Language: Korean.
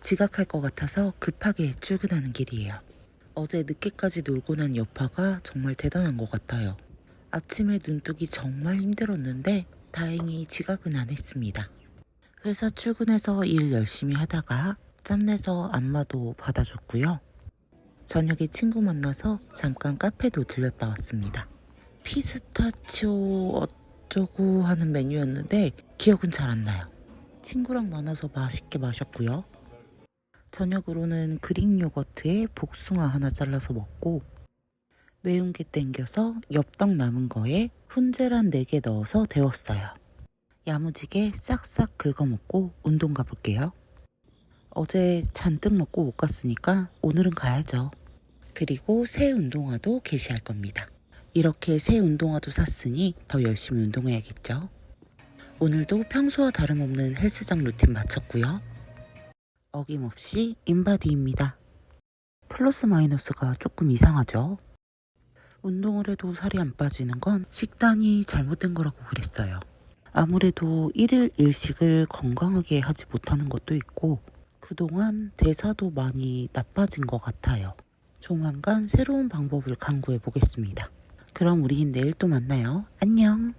지각할 것 같아서 급하게 출근하는 길이에요. 어제 늦게까지 놀고 난 여파가 정말 대단한 것 같아요. 아침에 눈뜨기 정말 힘들었는데 다행히 지각은 안 했습니다. 회사 출근해서 일 열심히 하다가 짬내서 안마도 받아줬고요. 저녁에 친구 만나서 잠깐 카페도 들렸다 왔습니다. 피스타치오 어쩌고 하는 메뉴였는데 기억은 잘 안 나요. 친구랑 나눠서 맛있게 마셨고요. 저녁으로는 그릭 요거트에 복숭아 하나 잘라서 먹고 매운 게 땡겨서 엽떡 남은 거에 훈제란 4개 넣어서 데웠어요. 야무지게 싹싹 긁어먹고 운동 가볼게요. 어제 잔뜩 먹고 못 갔으니까 오늘은 가야죠. 그리고 새 운동화도 게시할 겁니다. 이렇게 새 운동화도 샀으니 더 열심히 운동해야겠죠. 오늘도 평소와 다름없는 헬스장 루틴 마쳤고요. 어김없이 인바디입니다. 플러스 마이너스가 조금 이상하죠? 운동을 해도 살이 안 빠지는 건 식단이 잘못된 거라고 그랬어요. 아무래도 일일 일식을 건강하게 하지 못하는 것도 있고 그동안 대사도 많이 나빠진 것 같아요. 조만간 새로운 방법을 강구해 보겠습니다. 그럼 우린 내일 또 만나요. 안녕.